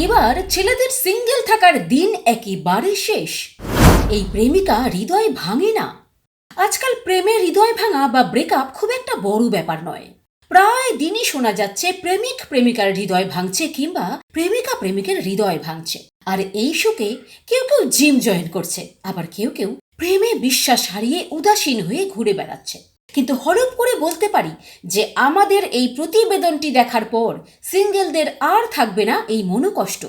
এবার ছেলেদের সিঙ্গেল থাকার দিন একেবারে শেষ। এই প্রেমিকা হৃদয় ভাঙে না। আজকাল প্রেমে হৃদয় ভাঙা বা ব্রেকআপ খুব একটা বড় ব্যাপার নয়। প্রায় দিনই শোনা যাচ্ছে প্রেমিক প্রেমিকার হৃদয় ভাঙছে কিংবা প্রেমিকা প্রেমিকের হৃদয় ভাঙছে। আর এই শোকে কেউ কেউ জিম জয়েন করছে। আবার কেউ কেউ প্রেমে বিশ্বাস হারিয়ে উদাসীন হয়ে ঘুরে বেড়াচ্ছে। কিন্তু হলপ করে বলতে পারি যে আমাদের এই প্রতিবেদনটি দেখার পর সিঙ্গেলদের আর থাকবে না এই মনোকষ্ট।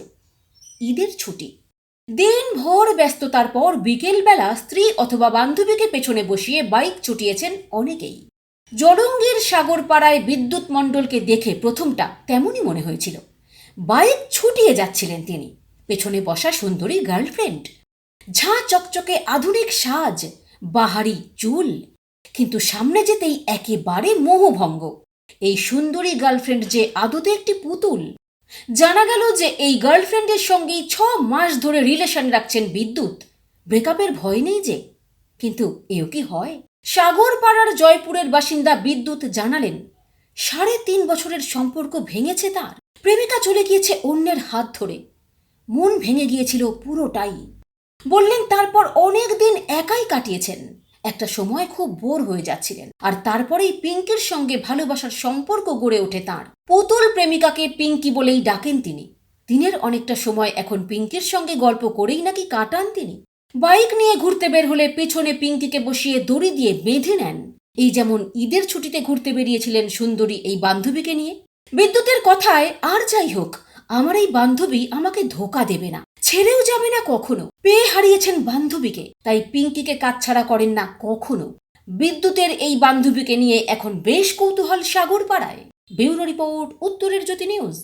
ঈদের ছুটি। দিনভর ব্যস্ততার পর বিকেলবেলা স্ত্রী অথবা বান্ধবীকে পেছনে বসিয়ে বাইক ছুটিয়েছেন অনেকেই। জলঙ্গির সাগরপাড়ায় বিদ্যুৎ মণ্ডলকে দেখে প্রথমটা তেমনই মনে হয়েছিল। বাইক ছুটিয়ে যাচ্ছিলেন তিনি। পেছনে বসা সুন্দরী গার্লফ্রেন্ড। ঝাঁ চকচকে আধুনিক সাজ, বাহারি চুল কিন্তু সামনে যেতেই একেবারে মোহভঙ্গ। এই সুন্দরী গার্লফ্রেন্ড যে আদতে একটি পুতুল। জানা গেল যে এই গার্লফ্রেন্ডের সঙ্গেই ছ মাস ধরে রিলেশন রাখছেন বিদ্যুৎ। ব্রেকআপের ভয় নেই যে। কিন্তু এও কি হয়? সাগরপাড়ার জয়পুরের বাসিন্দা বিদ্যুৎ জানালেন, সাড়ে তিন বছরের সম্পর্ক ভেঙেছে তার। প্রেমিকা চলে গিয়েছে অন্যের হাত ধরে। মন ভেঙে গিয়েছিল পুরোটাই। বললেন, তারপর অনেক দিন একাই কাটিয়েছেন। একটা সময় খুব বোর হয়ে যাচ্ছিলেন। আর তারপরেই পিঙ্কির সঙ্গে ভালোবাসার সম্পর্ক গড়ে ওঠে তার। পুতুল প্রেমিকাকে পিঙ্কি বলেই ডাকেন তিনি। দিনের অনেকটা সময় এখন পিঙ্কির সঙ্গে গল্প করেই নাকি কাটান তিনি। বাইক নিয়ে ঘুরতে বের হলে পেছনে পিঙ্কিকে বসিয়ে দড়ি দিয়ে বেঁধে নেন। এই যেমন ঈদের ছুটিতে ঘুরতে বেরিয়েছিলেন সুন্দরী এই বান্ধবীকে নিয়ে। বিদ্যুতের কথায় আর যাই হোক আমার এই বান্ধবী আমাকে ধোকা দেবে না। ছেড়েও যাবে না কখনো। পেয়ে হারিয়েছেন বান্ধবীকে। তাই পিঙ্কিকে কাছছাড়া করেন না কখনো। বিদ্যুতের এই বান্ধবীকে নিয়ে এখন বেশ কৌতূহল সাগর পাড়ায় ব্যুরো রিপোর্ট, উত্তরের জ্যোতি নিউজ।